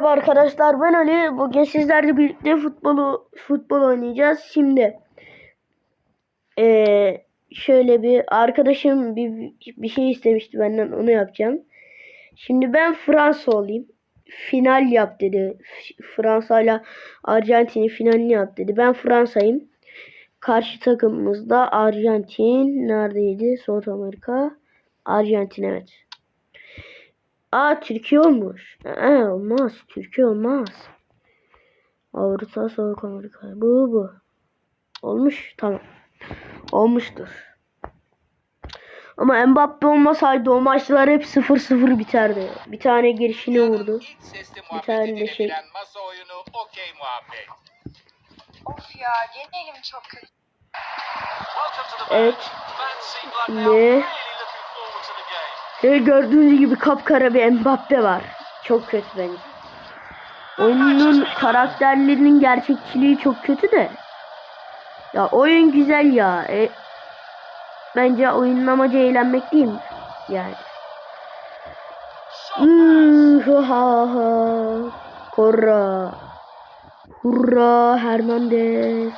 Merhaba arkadaşlar ben Ali. Bugün sizlerle birlikte futbolu futbol oynayacağız. Şimdi eee, şöyle bir arkadaşım bir, bir şey istemişti benden onu yapacağım. Şimdi ben Fransa olayım. Final yap dedi. Fransa ile Arjantin'in finalini yap dedi. Ben Fransa'yım. Karşı takımımızda Arjantin neredeydi? South Amerika. Arjantin evet. Aa Türkiye olmuş. Aa, olmaz. Türkiye olmaz. Avrupa Soğuk Amerika. Bu bu. Olmuş. Tamam. Olmuştur. Ama Mbappe olmasaydı o maçlar hep 0-0 biterdi. Bir tane girişine vurdu. Bir tane de şey- masa oyunu okey muhabbet. Of ya yeni elim çok kötü. Evet. Şimdi Ve gördüğünüz gibi kapkara bir Mbappe var. Çok kötü bence. Oyunun karakterlerinin gerçekçiliği çok kötü de. Ya oyun güzel ya. E, bence oyunun amacı eğlenmek değil mi? Yani. Ha. Korra. Hurra Hernandez.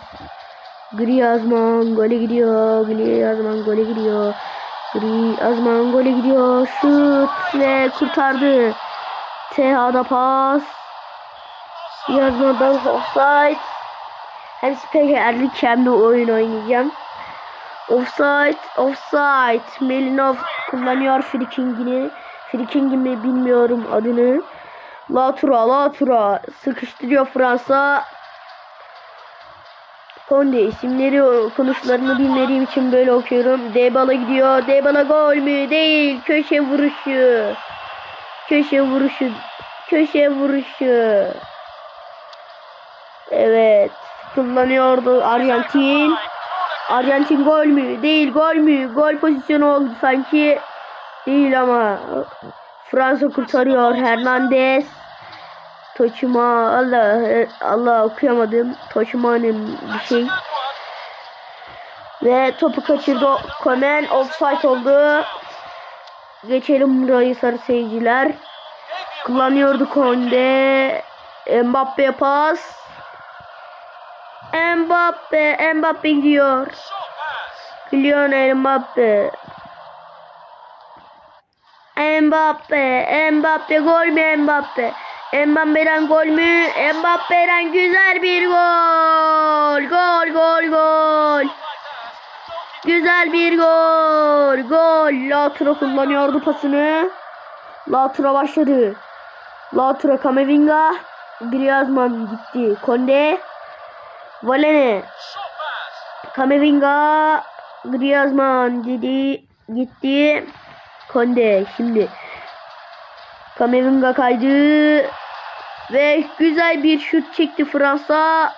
Griezmann gole gidiyor. Griezmann gole gidiyor. Griezmann gole gidiyor. Şut ve kurtardı. TH'da pas. Griezmann'dan offside. Hem spikerlik hem de oyun oynayacağım. Offside, offside. Melinov kullanıyor frikingini. Friking mi bilmiyorum adını. Latura, Latura sıkıştırıyor Fransa. Konde isimleri konuşlarını bilmediğim için böyle okuyorum. Dybala gidiyor. Dybala gol mü? Değil. Köşe vuruşu. Köşe vuruşu. Köşe vuruşu. Evet. Kullanıyordu Arjantin. Arjantin gol mü? Değil gol mü? Gol pozisyonu oldu sanki. Değil ama. Fransa kurtarıyor. Hernandez. Toçuma Allah Allah okuyamadım. Toçuma'nın bir şey. Ve topu kaçırdı. Komen offside oldu. Geçelim burayı sarı seyirciler. Kullanıyordu Konde. Mbappe pas. Mbappe, Mbappe gidiyor. Lionel Mbappe. Mbappe, Mbappe gol mü Mbappe? Mbappe'den gol mü? Mbappe'den güzel bir gol. Gol, gol, gol. Güzel bir gol. Gol. Lautaro kullanıyordu pasını. Lautaro başladı. Lautaro Kamavinga. Griezmann gitti. Konde. Valene. Kamavinga. Griezmann dedi. Gitti. Konde şimdi. Kamavinga kaydı. Ve güzel bir şut çekti Fransa.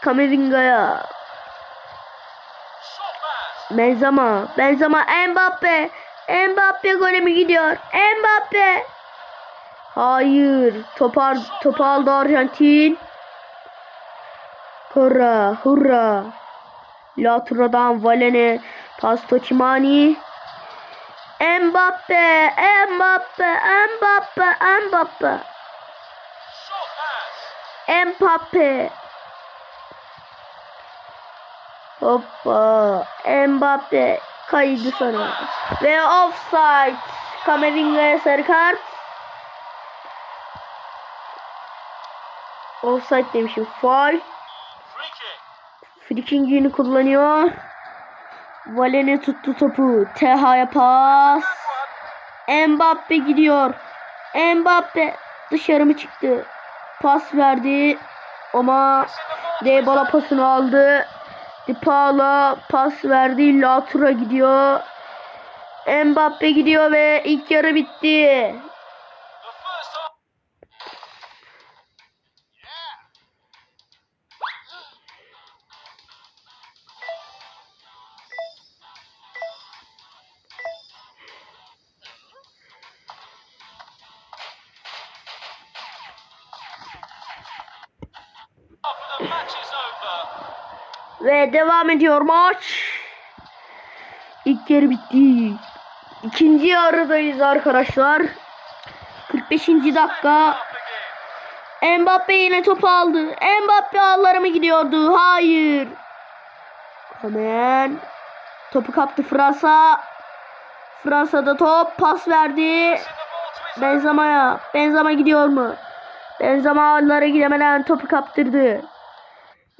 Kamavinga'ya. Benzema. Benzema. Mbappe. Mbappe gole mi gidiyor? Mbappe. Hayır. Topar, topu aldı Arjantin. Hurra. Hurra. Latura'dan Valene. Pasto Cimani. Mbappe, Mbappe, Mbappe, Mbappe. Mbappe. Hoppa. Mbappe kaydı sana. Ve offside. Kamavinga'ya sarı kart. Offside demişim. Foul. Frikingini kullanıyor. Valene tuttu topu. TH'ya pas. Mbappe gidiyor. Mbappe dışarı mı çıktı? Pas verdi. Ama Dybala pasını aldı. Dybala pas verdi. Latura gidiyor. Mbappe gidiyor ve ilk yarı bitti. Ve devam ediyor maç. İlk yarı bitti. İkinci yarıdayız arkadaşlar. 45. dakika. Mbappe yine topu aldı. Mbappe ağlara mı gidiyordu? Hayır. Hemen topu kaptı Fransa. Fransa'da top pas verdi. Benzema'ya. Benzema gidiyor mu? Benzema ağlara gidemeden topu kaptırdı.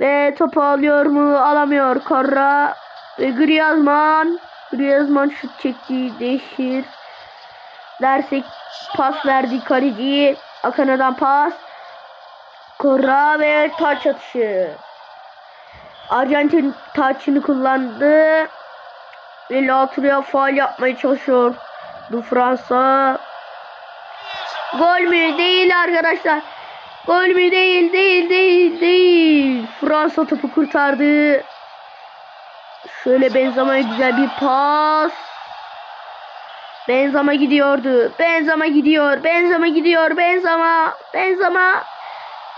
Ve topu alıyor mu? Alamıyor. Korra ve Griezmann. Griezmann şut çekti. Değişir. Dersek pas verdi kaleci. Akana'dan pas. Korra ve taç atışı. Arjantin taçını kullandı. Ve Lautru'ya faal yapmaya çalışıyor. Bu Fransa. Gol mü? Değil arkadaşlar. Gol mü? Değil, değil, değil, değil. Fransa topu kurtardı. Şöyle Benzema'ya güzel bir pas. Benzema gidiyordu. Benzema gidiyor. Benzema gidiyor. Benzema. Benzema.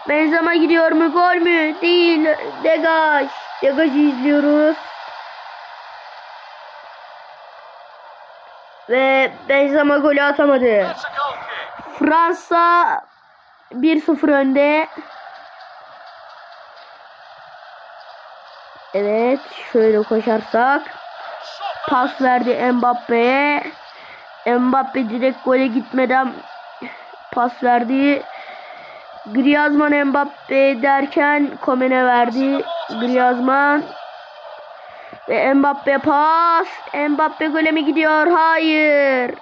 Benzema gidiyor mu? Gol mü? Değil. Degaj. Degaj'ı izliyoruz. Ve Benzema golü atamadı. Fransa 1-0 önde. Evet, şöyle koşarsak pas verdi Mbappe'ye. Mbappe direkt gole gitmeden pas verdi. Griezmann Mbappe derken Komen'e verdi. Griezmann ve Mbappe pas. Mbappe gole mi gidiyor? Hayır.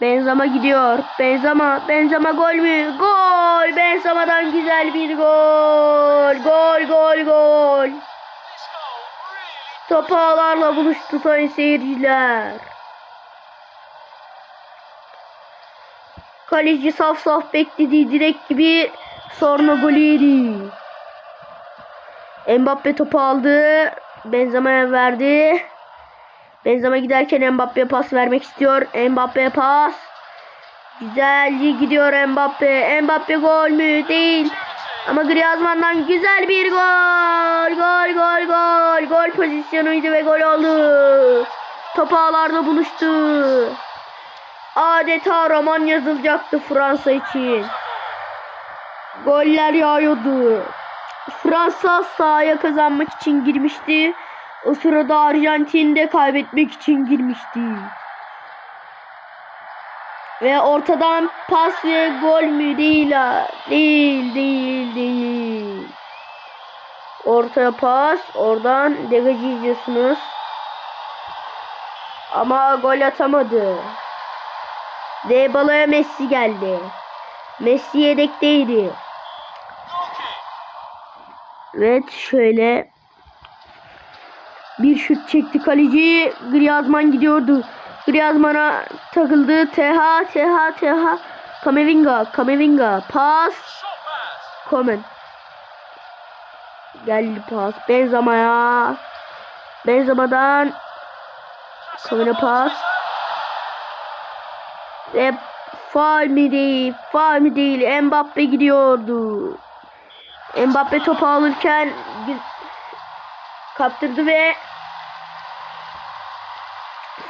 Benzema gidiyor. Benzema, Benzema gol mü? Gol! Benzema'dan güzel bir gol. Gol, gol, gol. Top ağlarla buluştu sayın seyirciler. Kaleci saf saf beklediği direkt gibi sonra golü yedi. Mbappe topu aldı. Benzema'ya verdi. Benzema giderken Mbappe'ye pas vermek istiyor. Mbappe pas. Güzelce gidiyor Mbappe. Mbappe gol mü? Değil. Ama Griezmann'dan güzel bir gol. Gol gol gol. Gol pozisyonuydu ve gol oldu. Top ağlarda buluştu. Adeta roman yazılacaktı Fransa için. Goller yağıyordu. Fransa sahaya kazanmak için girmişti. O sırada Arjantin de kaybetmek için girmişti. Ve ortadan pas ve gol mü değil ha? Değil değil değil. Ortaya pas. Oradan degajı izliyorsunuz. Ama gol atamadı. Dybala'ya Messi geldi. Messi yedekteydi. Evet şöyle bir şut çekti kaleci. Griezmann gidiyordu. Griezmann'a takıldı. TH TH TH Kamavinga Kamavinga pas. Komen geldi pas Benzema'ya Benzema'dan Komen'e pas ve faal mi değil faal mi değil Mbappe gidiyordu Mbappe topu alırken kaptırdı ve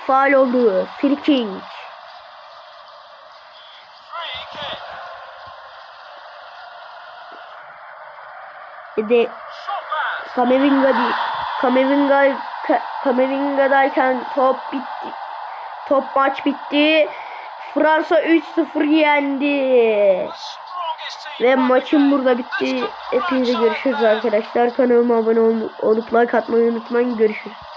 faal oldu. Free kick. Bir de. Kamavinga değil. Kamavinga Ka- Kamavinga'dayken top bitti. Top maç bitti. Fransa 3-0 yendi. Ve maçın burada bitti. Hepinize görüşürüz arkadaşlar. Kanalıma abone ol- olup like atmayı unutmayın. Görüşürüz.